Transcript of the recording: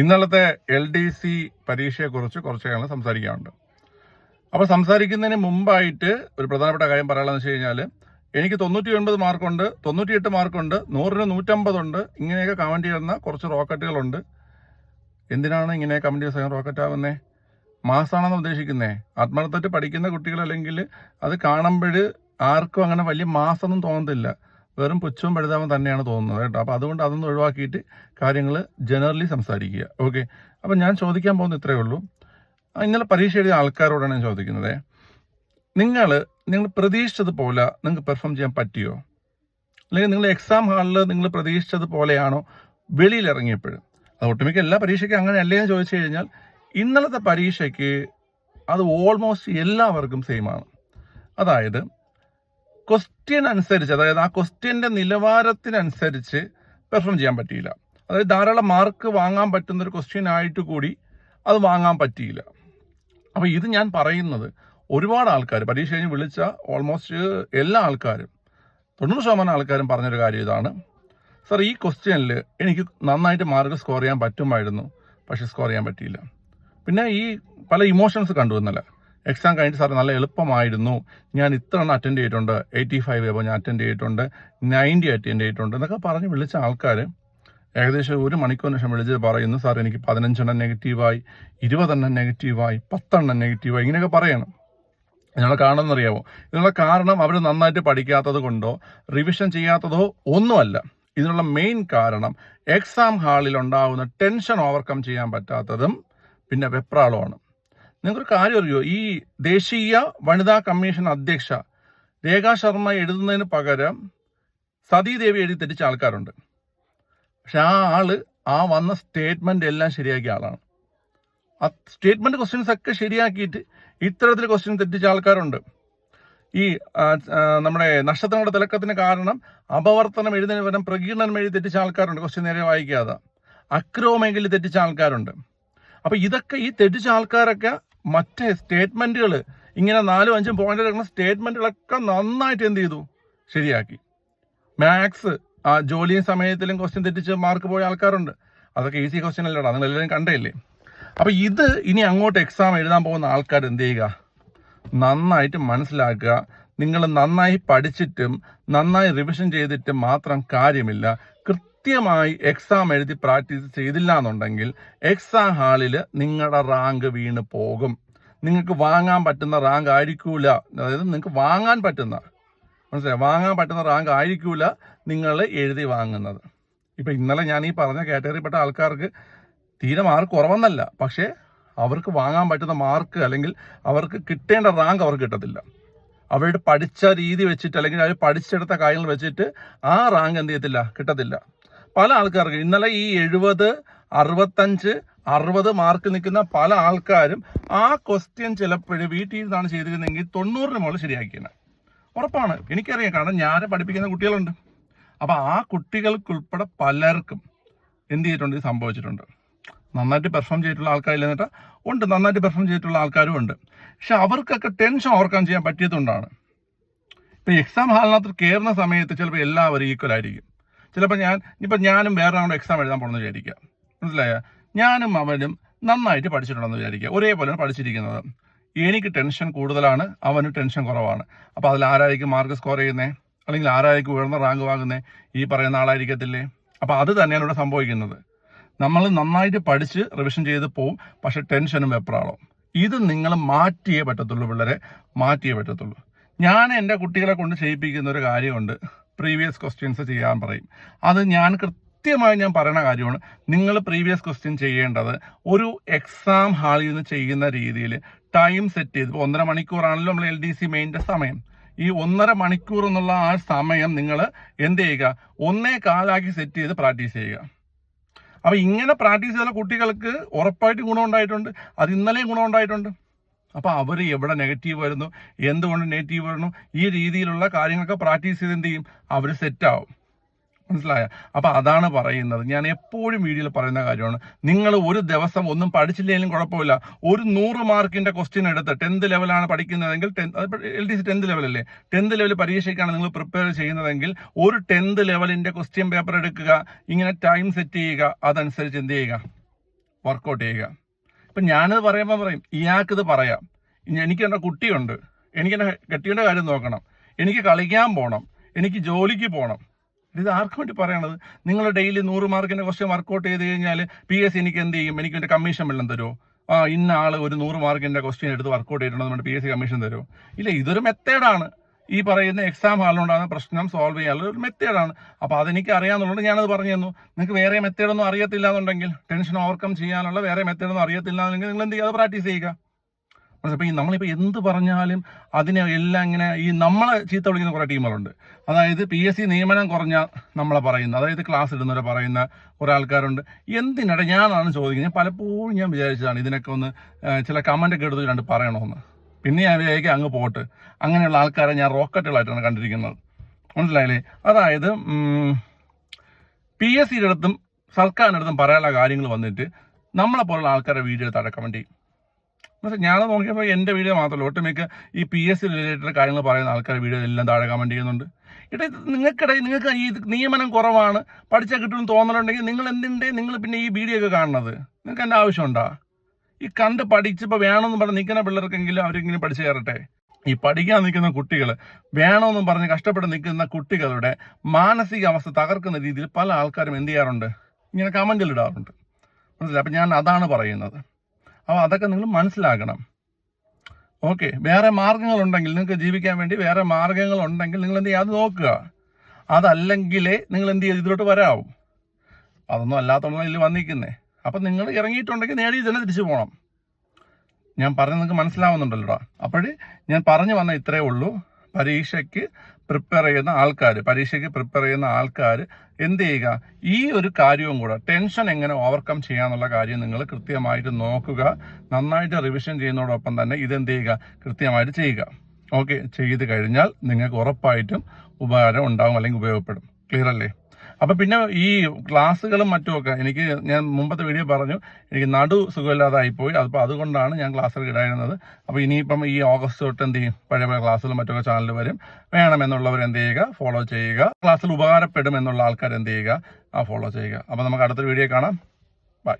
ഇന്നലത്തെ L D C പരീക്ഷയെക്കുറിച്ച് കുറച്ച് കാര്യങ്ങൾ സംസാരിക്കാനുണ്ട്. അപ്പോൾ സംസാരിക്കുന്നതിന് മുമ്പായിട്ട് ഒരു പ്രധാനപ്പെട്ട കാര്യം പറയാനുള്ളത് വെച്ച് കഴിഞ്ഞാൽ എനിക്ക് തൊണ്ണൂറ്റി ഒൻപത് മാർക്കുണ്ട് തൊണ്ണൂറ്റിയെട്ട് മാർക്കുണ്ട് നൂറിന് നൂറ്റമ്പതുണ്ട് ഇങ്ങനെയൊക്കെ കമന്റ് ചെയ്യുന്ന കുറച്ച് റോക്കറ്റുകളുണ്ട്. എന്തിനാണ് ഇങ്ങനെ കമന്റ് ചെയ്യുന്ന റോക്കറ്റ് ആവുന്നേ? മാസാണെന്ന് ഉദ്ദേശിക്കുന്നേ? ആത്മാർത്ഥമായിട്ട് പഠിക്കുന്ന കുട്ടികൾ അല്ലെങ്കിൽ അത് കാണുമ്പോൾ ആർക്കും അങ്ങനെ വലിയ മാസമൊന്നും തോന്നത്തില്ല. വെറും പുച്ഛവും പഴുതാവും തന്നെയാണ് തോന്നുന്നത് കേട്ടോ. അപ്പോൾ അതുകൊണ്ട് അതൊന്നും ഒഴിവാക്കിയിട്ട് കാര്യങ്ങൾ ജനറലി സംസാരിക്കുക. ഓക്കെ അപ്പം ഞാൻ ചോദിക്കാൻ പോകുന്ന ഇത്രയേ ഉള്ളൂ. ഇന്നലെ പരീക്ഷ എഴുതിയ ആൾക്കാരോടാണ് ഞാൻ ചോദിക്കുന്നത്. നിങ്ങൾ നിങ്ങൾ പ്രതീക്ഷിച്ചതുപോലെ നിങ്ങൾക്ക് പെർഫോം ചെയ്യാൻ പറ്റിയോ? അല്ലെങ്കിൽ നിങ്ങൾ എക്സാം ഹാളിൽ നിങ്ങൾ പ്രതീക്ഷിച്ചതുപോലെയാണോ? വെളിയിൽ ഇറങ്ങിയപ്പോഴും. അത് ഒട്ടുമിക്ക എല്ലാ പരീക്ഷയ്ക്കും അങ്ങനെയല്ലേ എന്ന് ചോദിച്ചു കഴിഞ്ഞാൽ ഇന്നലത്തെ പരീക്ഷയ്ക്ക് അത് ഓൾമോസ്റ്റ് എല്ലാവർക്കും സെയിം ആണ്. അതായത് ക്വസ്റ്റ്യൻ അനുസരിച്ച് അതായത് ആ ക്വസ്റ്റ്യന്റെ നിലവാരത്തിനനുസരിച്ച് പെർഫോം ചെയ്യാൻ പറ്റിയില്ല. അതായത് ധാരാളം മാർക്ക് വാങ്ങാൻ പറ്റുന്ന ഒരു ക്വസ്റ്റ്യൻ ആയിട്ട് കൂടി അത് വാങ്ങാൻ പറ്റിയില്ല. അപ്പോൾ ഇത് ഞാൻ പറയുന്നത് ഒരുപാട് ആൾക്കാർ പരീക്ഷ കഴിഞ്ഞ് വിളിച്ച ഓൾമോസ്റ്റ് എല്ലാ ആൾക്കാരും തൊണ്ണൂറ് ശതമാനം ആൾക്കാരും പറഞ്ഞൊരു കാര്യം ഇതാണ്. സർ ഈ ക്വസ്റ്റ്യനിൽ എനിക്ക് നന്നായിട്ട് മാർക്ക് സ്കോർ ചെയ്യാൻ പറ്റുമായിരുന്നു പക്ഷെ സ്കോർ ചെയ്യാൻ പറ്റിയില്ല. പിന്നെ ഈ പല ഇമോഷൻസ് കണ്ടു ഇന്നലെ എക്സാം കഴിഞ്ഞിട്ട് സാർ നല്ല എളുപ്പമായിരുന്നു. ഞാൻ ഇത്ര എണ്ണം അറ്റൻഡ് ചെയ്തിട്ടുണ്ട്. എയ്റ്റി ഫൈവ് എബോ ഞാൻ അറ്റൻഡ് ചെയ്തിട്ടുണ്ട്. നയന്റി അറ്റൻഡ് ചെയ്തിട്ടുണ്ട് എന്നൊക്കെ പറഞ്ഞ് വിളിച്ച ആൾക്കാർ ഏകദേശം ഒരു മണിക്കൂറിന് ശേഷം വിളിച്ച് പറയുന്നു സാർ എനിക്ക് പതിനഞ്ചെണ്ണം നെഗറ്റീവായി ഇരുപതെണ്ണം നെഗറ്റീവായി പത്തെണ്ണം നെഗറ്റീവായി ഇങ്ങനെയൊക്കെ പറയണം. ഇതിനുള്ള കാരണം എന്നറിയാമോ ഇതിനുള്ള കാരണം അവർ നന്നായിട്ട് പഠിക്കാത്തത് കൊണ്ടോ റിവിഷൻ ചെയ്യാത്തതോ ഒന്നുമല്ല. ഇതിനുള്ള മെയിൻ കാരണം എക്സാം ഹാളിൽ ഉണ്ടാകുന്ന ടെൻഷൻ ഓവർകം ചെയ്യാൻ പറ്റാത്തതും പിന്നെ വെപ്രാളമാണ്. നിങ്ങൾക്കൊരു കാര്യം അറിയോ? ഈ ദേശീയ വനിതാ കമ്മീഷൻ അധ്യക്ഷ രേഖാ ശർമ്മ എഴുതുന്നതിന് പകരം സതീദേവി എഴുതി തെറ്റിച്ച ആൾക്കാരുണ്ട്. പക്ഷെ ആ ആൾ ആ വന്ന സ്റ്റേറ്റ്മെന്റ് എല്ലാം ശരിയാക്കിയ ആളാണ്. ആ സ്റ്റേറ്റ്മെന്റ് ക്വസ്റ്റ്യൻസ് ഒക്കെ ശരിയാക്കിയിട്ട് ഇത്തരത്തിൽ ക്വസ്റ്റ്യൻ തെറ്റിച്ച ആൾക്കാരുണ്ട്. ഈ നമ്മുടെ നക്ഷത്രങ്ങളുടെ തിലക്കത്തിന് കാരണം അപവർത്തനം എഴുതുന്നതിന് പകരം പ്രകീർണനം എഴുതി തെറ്റിച്ച ആൾക്കാരുണ്ട്. ക്വസ്റ്റ്യൻ നേരെ വായിക്കാതെ. അക്രോമെങ്കിൽ തെറ്റിച്ച ആൾക്കാരുണ്ട്. അപ്പൊ ഇതൊക്കെ ഈ തെറ്റിച്ച ആൾക്കാരൊക്കെ മറ്റേ സ്റ്റേറ്റ്മെന്റുകൾ ഇങ്ങനെ നാലും അഞ്ചും പോയിന്റ് എടുക്കുന്ന നന്നായിട്ട് എന്ത് ചെയ്തു? ശരിയാക്കി. മാത്സ് ആ ജോലിയും സമയത്തിലും ക്വസ്റ്റ്യൻ തെറ്റിച്ച് മാർക്ക് പോയ ആൾക്കാരുണ്ട്. അതൊക്കെ ഈസി ക്വസ്റ്റ്യൻ അല്ലടാ. നിങ്ങൾ എല്ലാവരും കണ്ടേയില്ലേ അപ്പൊ ഇത് ഇനി അങ്ങോട്ട് എക്സാം എഴുതാൻ പോകുന്ന ആൾക്കാർ എന്ത് ചെയ്യുക? നന്നായിട്ട് മനസ്സിലാക്കുക. നിങ്ങൾ നന്നായി പഠിച്ചിട്ടും നന്നായി റിവിഷൻ ചെയ്തിട്ടും മാത്രം കാര്യമില്ല. കൃത്യമായി എക്സാം എഴുതി പ്രാക്ടീസ് ചെയ്തില്ല എന്നുണ്ടെങ്കിൽ എക്സാം ഹാളിൽ നിങ്ങളുടെ റാങ്ക് വീണ് പോകും. നിങ്ങൾക്ക് വാങ്ങാൻ പറ്റുന്ന റാങ്ക് ആയിരിക്കൂല. അതായത് നിങ്ങൾക്ക് വാങ്ങാൻ പറ്റുന്ന മനസ്സിലായി? വാങ്ങാൻ പറ്റുന്ന റാങ്ക് ആയിരിക്കൂല നിങ്ങൾ എഴുതി വാങ്ങുന്നത്. ഇപ്പം ഇന്നലെ ഞാൻ ഈ പറഞ്ഞ കാറ്റഗറിപ്പെട്ട ആൾക്കാർക്ക് തീരെ മാർക്ക് കുറവെന്നല്ല. പക്ഷേ അവർക്ക് വാങ്ങാൻ പറ്റുന്ന മാർക്ക് അല്ലെങ്കിൽ അവർക്ക് കിട്ടേണ്ട റാങ്ക് അവർക്ക് കിട്ടത്തില്ല. അവരുടെ പഠിച്ച രീതി വെച്ചിട്ട് അല്ലെങ്കിൽ അവർ പഠിച്ചെടുത്ത കാര്യങ്ങൾ വെച്ചിട്ട് ആ റാങ്ക് എന്ത് ചെയ്യത്തില്ല? കിട്ടത്തില്ല. പല ആൾക്കാർക്ക് ഇന്നലെ ഈ എഴുപത് അറുപത്തഞ്ച് അറുപത് മാർക്ക് നിൽക്കുന്ന പല ആൾക്കാരും ആ ക്വസ്റ്റ്യൻ ചിലപ്പോഴും വീട്ടിൽ നിന്നാണ് ചെയ്തിരുന്നെങ്കിൽ തൊണ്ണൂറിന് മുകളിൽ ശരിയാക്കിയത് ഉറപ്പാണ്. എനിക്കറിയാം. കാരണം ഞാൻ പഠിപ്പിക്കുന്ന കുട്ടികളുണ്ട്. അപ്പോൾ ആ കുട്ടികൾക്കുൾപ്പെടെ പലർക്കും എന്ത് ചെയ്തിട്ടുണ്ട്? സംഭവിച്ചിട്ടുണ്ട്. നന്നായിട്ട് പെർഫോം ചെയ്തിട്ടുള്ള ആൾക്കാരില്ല എന്നിട്ട് ഉണ്ട്. നന്നായിട്ട് പെർഫോം ചെയ്തിട്ടുള്ള ആൾക്കാരും ഉണ്ട്. പക്ഷെ അവർക്കൊക്കെ ടെൻഷൻ ഓവർകം ചെയ്യാൻ പറ്റിയതുകൊണ്ടാണ്. ഇപ്പം എക്സാം ഹാളിനകത്ത് കയറുന്ന സമയത്ത് ചിലപ്പോൾ എല്ലാവരും ഈക്വൽ ആയിരിക്കും. ചിലപ്പോൾ ഞാൻ ഇപ്പം ഞാനും വേറെ ആണോ എക്സാം എഴുതാൻ പോകണമെന്ന് വിചാരിക്കുക. മനസ്സിലായോ? ഞാനും അവനും നന്നായിട്ട് പഠിച്ചിട്ടുണ്ടെന്ന് വിചാരിക്കുക. ഒരേപോലെയാണ് പഠിച്ചിരിക്കുന്നത്. എനിക്ക് ടെൻഷൻ കൂടുതലാണ് അവന് ടെൻഷൻ കുറവാണ്. അപ്പോൾ അതിൽ ആരായിരിക്കും മാർക്ക് സ്കോർ ചെയ്യുന്നത് അല്ലെങ്കിൽ ആരായിരിക്കും ഉയർന്ന റാങ്ക് വാങ്ങുന്നത് ഈ പറയുന്ന ആളായിരിക്കത്തില്ലേ? അപ്പോൾ അത് തന്നെയാണ് ഇവിടെ സംഭവിക്കുന്നത്. നമ്മൾ നന്നായിട്ട് പഠിച്ച് റിവിഷൻ ചെയ്ത് പോവും പക്ഷെ ടെൻഷനും വെപ്രാളവും ഇത് നിങ്ങൾ മാറ്റിയേ പറ്റത്തുള്ളൂ പിള്ളേരെ. മാറ്റിയേ പറ്റത്തുള്ളൂ. ഞാൻ എന്റെ കുട്ടികളെ കൊണ്ട് ചെയ്യിപ്പിക്കുന്ന ഒരു കാര്യമുണ്ട്. പ്രീവിയസ് ക്വസ്റ്റ്യൻസ് ചെയ്യാൻ പറയും. അത് ഞാൻ കൃത്യമായി ഞാൻ പറയുന്ന കാര്യമാണ്. നിങ്ങൾ പ്രീവിയസ് ക്വസ്റ്റ്യൻ ചെയ്യേണ്ടത് ഒരു എക്സാം ഹാളിൽ നിന്ന് ചെയ്യുന്ന രീതിയിൽ ടൈം സെറ്റ് ചെയ്ത് ഒന്നര മണിക്കൂറാണല്ലോ നമ്മൾ എൽ ഡി സി മെയിന്റെ സമയം. ഈ ഒന്നര മണിക്കൂർ എന്നുള്ള ആ സമയം നിങ്ങൾ എന്ത് ചെയ്യുക? ഒന്നേ കാലാക്കി സെറ്റ് ചെയ്ത് പ്രാക്ടീസ് ചെയ്യുക. അപ്പോൾ ഇങ്ങനെ പ്രാക്ടീസ് ചെയ്ത കുട്ടികൾക്ക് ഉറപ്പായിട്ട് ഗുണമുണ്ടായിട്ടുണ്ട് അത് ഇന്നലെയും ഗുണമുണ്ടായിട്ടുണ്ട് അപ്പൊ അവർ എവിടെ നെഗറ്റീവ് വരുന്നു? എന്തുകൊണ്ട് നെഗറ്റീവ് വരുന്നു? ഈ രീതിയിലുള്ള കാര്യങ്ങളൊക്കെ പ്രാക്ടീസ് ചെയ്ത് എന്ത് ചെയ്യും? അവർ സെറ്റ് ആവും. മനസ്സിലായ? അപ്പൊ അതാണ് പറയുന്നത്. ഞാൻ എപ്പോഴും വീഡിയോയിൽ പറയുന്ന കാര്യമാണ്. നിങ്ങൾ ഒരു ദിവസം ഒന്നും പഠിച്ചില്ലെങ്കിലും കുഴപ്പമില്ല. ഒരു നൂറ് മാർക്കിന്റെ ക്വസ്റ്റ്യൻ എടുത്ത് ടെൻത്ത് ലെവലാണ് പഠിക്കുന്നതെങ്കിൽ എൽ ഡി സി ടെൻത്ത് ലെവലല്ലേ ടെൻത്ത് ലെവൽ പരീക്ഷയ്ക്കാണ് നിങ്ങൾ പ്രിപ്പയർ ചെയ്യുന്നതെങ്കിൽ ഒരു ടെൻത്ത് ലെവലിന്റെ ക്വസ്റ്റ്യൻ പേപ്പർ എടുക്കുക ഇങ്ങനെ ടൈം സെറ്റ് ചെയ്യുക അതനുസരിച്ച് എന്ത് ചെയ്യുക? വർക്കൗട്ട് ചെയ്യുക. ഇപ്പം ഞാനത് പറയുമ്പോൾ പറയും ഇയാൾക്കിത് പറയാം. എനിക്ക് എന്റെ കുട്ടിയുണ്ട്. എനിക്ക് എന്റെ കെട്ടിയുടെ കാര്യം നോക്കണം. എനിക്ക് കളിക്കാൻ പോകണം എനിക്ക് ജോലിക്ക് പോകണം ഇത് ആർക്ക് വേണ്ടി പറയണത്? നിങ്ങൾ ഡെയിലി നൂറ് മാർക്കിന്റെ ക്വസ്റ്റ്യൻ വർക്കൗട്ട് ചെയ്ത് കഴിഞ്ഞാൽ പി എസ് എനിക്ക് എന്ത് ചെയ്യും? എനിക്ക് എന്റെ കമ്മീഷൻ വെള്ളം തരുമോ ആ ഇന്ന ആൾ ഒരു നൂറ് മാർക്കിന്റെ ക്വസ്റ്റ്യൻ എടുത്ത് വർക്കൗട്ട് ചെയ്തിട്ടുണ്ടെന്ന് നമ്മുടെ പി എസ് സി കമ്മീഷൻ തരുമോ ഇല്ല ഇതൊരു മെത്തേഡാണ് ഈ പറയുന്ന എക്സാം ഹാളിലുണ്ടാകുന്ന പ്രശ്നം സോൾവ് ചെയ്യാനുള്ള ഒരു മെത്തേഡാണ്. അപ്പോൾ അതെനിക്ക് അറിയാമെന്നുള്ളത് ഞാനത് പറഞ്ഞു തന്നു. നിങ്ങൾക്ക് വേറെ മെത്തേഡൊന്നും അറിയത്തില്ല എന്നുണ്ടെങ്കിൽ ടെൻഷൻ ഓവർകം ചെയ്യാനുള്ള വേറെ മെത്തേഡൊന്നും അറിയത്തില്ല എന്നുണ്ടെങ്കിൽ നിങ്ങൾ എന്ത് ചെയ്യുക? അത് പ്രാക്ടീസ് ചെയ്യുക. അപ്പോൾ ഈ നമ്മളിപ്പോൾ എന്ത് പറഞ്ഞാലും അതിനെ എല്ലാം ഇങ്ങനെ ഈ നമ്മളെ ചീത്ത വിളിക്കുന്ന കുറേ ടീമുകളുണ്ട് അതായത് പി എസ് സി നിയമനം കുറഞ്ഞ നമ്മളെ പറയുന്ന അതായത് ക്ലാസ് ഇടുന്നവരെ പറയുന്ന കുറേ ആൾക്കാരുണ്ട്. എന്തിനടെ? ഞാനാണ് ചോദിക്കുന്നത്. പലപ്പോഴും ഞാൻ വിചാരിച്ചതാണ് ഇതിനൊക്കെ ഒന്ന് ചില കമന്റൊക്കെ എടുത്ത് രണ്ട് പറയണമെന്ന് പിന്നെ ഞാൻ വേഗം അങ്ങ് പോട്ട്. അങ്ങനെയുള്ള ആൾക്കാരെ ഞാൻ റോക്കറ്റുകളായിട്ടാണ് കണ്ടിരിക്കുന്നത്. മനസ്സിലായില്ലേ? അതായത് പി എസ് സിയുടെ അടുത്തും സർക്കാരിന്റെ അടുത്തും പറയാനുള്ള കാര്യങ്ങൾ വന്നിട്ട് നമ്മളെ പോലുള്ള ആൾക്കാരെ വീഡിയോ എടുത്ത് അടക്കം വേണ്ടി. പക്ഷേ ഞാൻ നോക്കിയപ്പോൾ എന്റെ വീഡിയോ മാത്രമല്ല ഒട്ടുമിക്ക ഈ പി എസ് സി റിലേറ്റഡ് കാര്യങ്ങൾ പറയുന്ന ആൾക്കാരെ വീഡിയോ എല്ലാം താഴെ കമന്റ് ചെയ്യുന്നുണ്ട്. ഇടയിൽ നിങ്ങൾക്കിടയിൽ നിങ്ങൾക്ക് ഈ നിയമനം കുറവാണ് പഠിച്ചാൽ കിട്ടുമെന്ന് തോന്നലുണ്ടെങ്കിൽ നിങ്ങൾ എന്തിന്റെ നിങ്ങൾ പിന്നെ ഈ വീഡിയോ ഒക്കെ കാണുന്നത്? നിങ്ങൾക്ക് എന്റെ ആവശ്യമുണ്ടോ? ഈ കണ്ട് പഠിച്ചിപ്പോൾ വേണമെന്ന് പറഞ്ഞ് നിൽക്കുന്ന പിള്ളേർക്കെങ്കിലും അവരിങ്ങനെ പഠിച്ചു കയറട്ടെ. ഈ പഠിക്കാൻ നിൽക്കുന്ന കുട്ടികൾ വേണമെന്നും പറഞ്ഞ് കഷ്ടപ്പെട്ട് നിൽക്കുന്ന കുട്ടികളുടെ മാനസികാവസ്ഥ തകർക്കുന്ന രീതിയിൽ പല ആൾക്കാരും എന്ത് ചെയ്യാറുണ്ട്? ഇങ്ങനെ കമന്റിൽ ഇടാറുണ്ട്. മനസ്സിലായി? അപ്പം ഞാൻ അതാണ് പറയുന്നത്. അപ്പോൾ അതൊക്കെ നിങ്ങൾ മനസ്സിലാക്കണം ഓക്കെ വേറെ മാർഗങ്ങളുണ്ടെങ്കിൽ നിങ്ങൾക്ക് ജീവിക്കാൻ വേണ്ടി വേറെ മാർഗങ്ങളുണ്ടെങ്കിൽ നിങ്ങൾ എന്ത് ചെയ്യുക? അത് നോക്കുക. അതല്ലെങ്കിലേ നിങ്ങൾ എന്ത് ചെയ്ത് ഇതിലോട്ട് വരാവും. അതൊന്നും അല്ലാത്തതുകൊണ്ടാണ് ഇതിൽ വന്നിരിക്കുന്നേ. അപ്പം നിങ്ങൾ ഇറങ്ങിയിട്ടുണ്ടെങ്കിൽ നേടി തന്നെ തിരിച്ചു പോകണം ഞാൻ പറഞ്ഞ് നിങ്ങൾക്ക് മനസ്സിലാവുന്നുണ്ടല്ലോ അപ്പോഴേ ഞാൻ പറഞ്ഞു വന്ന ഇത്രയേ ഉള്ളൂ. പരീക്ഷയ്ക്ക് പ്രിപ്പയർ ചെയ്യുന്ന ആൾക്കാർ പരീക്ഷയ്ക്ക് പ്രിപ്പയർ ചെയ്യുന്ന ആൾക്കാർ എന്ത് ചെയ്യുക? ഈ ഒരു കാര്യവും കൂടെ ടെൻഷൻ എങ്ങനെ ഓവർകം ചെയ്യാന്നുള്ള കാര്യം നിങ്ങൾ കൃത്യമായിട്ട് നോക്കുക. നന്നായിട്ട് റിവിഷൻ ചെയ്യുന്നതോടൊപ്പം തന്നെ ഇതെന്ത് ചെയ്യുക? കൃത്യമായിട്ട് ചെയ്യുക. ഓക്കെ ചെയ്ത് കഴിഞ്ഞാൽ നിങ്ങൾക്ക് ഉറപ്പായിട്ടും ഉപകാരം ഉണ്ടാവും അല്ലെങ്കിൽ ഉപയോഗപ്പെടും. ക്ലിയർ അല്ലേ? അപ്പം പിന്നെ ഈ ക്ലാസ്സുകളും മറ്റുമൊക്കെ എനിക്ക് ഞാൻ മുമ്പത്തെ വീഡിയോ പറഞ്ഞു. എനിക്ക് നടു സുഖമില്ലാതായിപ്പോയി. അപ്പോൾ അതുകൊണ്ടാണ് ഞാൻ ക്ലാസ്സുകൾ ഇടായിരുന്നത് അപ്പോൾ ഇനിയിപ്പം ഈ ഓഗസ്റ്റ് തൊട്ട് എന്ത് ചെയ്യും? പഴയ പഴയ ക്ലാസ്സുകളും മറ്റൊക്കെ ചാനൽ വരും. വേണമെന്നുള്ളവർ എന്ത് ചെയ്യുക? ഫോളോ ചെയ്യുക. ക്ലാസ്സിൽ ഉപകാരപ്പെടും എന്നുള്ള ആൾക്കാർ എന്ത് ചെയ്യുക? ആ ഫോളോ ചെയ്യുക. അപ്പോൾ നമുക്ക് അടുത്തൊരു വീഡിയോ കാണാം. ബൈ